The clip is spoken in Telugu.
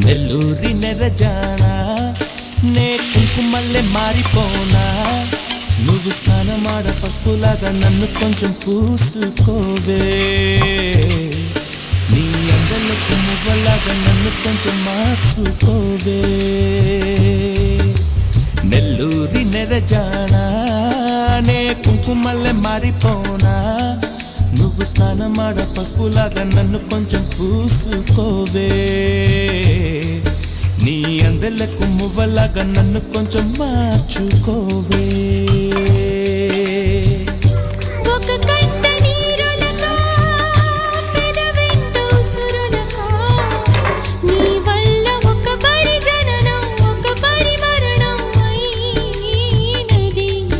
నెల్లూరి నెరజానా? నే కుంకుమల్లే మారిపోనా? నువ్వు స్నానమాడ పసుపులాగా నన్ను కొంచెం పూసుకోవే. నీ అందలకు మువ్వలాగా నన్ను కొంచెం మార్చుకోవే. నెల్లూరి నెరజానా? నే కుంకుమల్లే మారిపోనా? నువ్వు స్నానమాడ పసుపులాగా నన్ను కొంచెం పూసుకోవే. నీ మువ్వలాగా నన్ను కొంచెం మార్చుకోవే.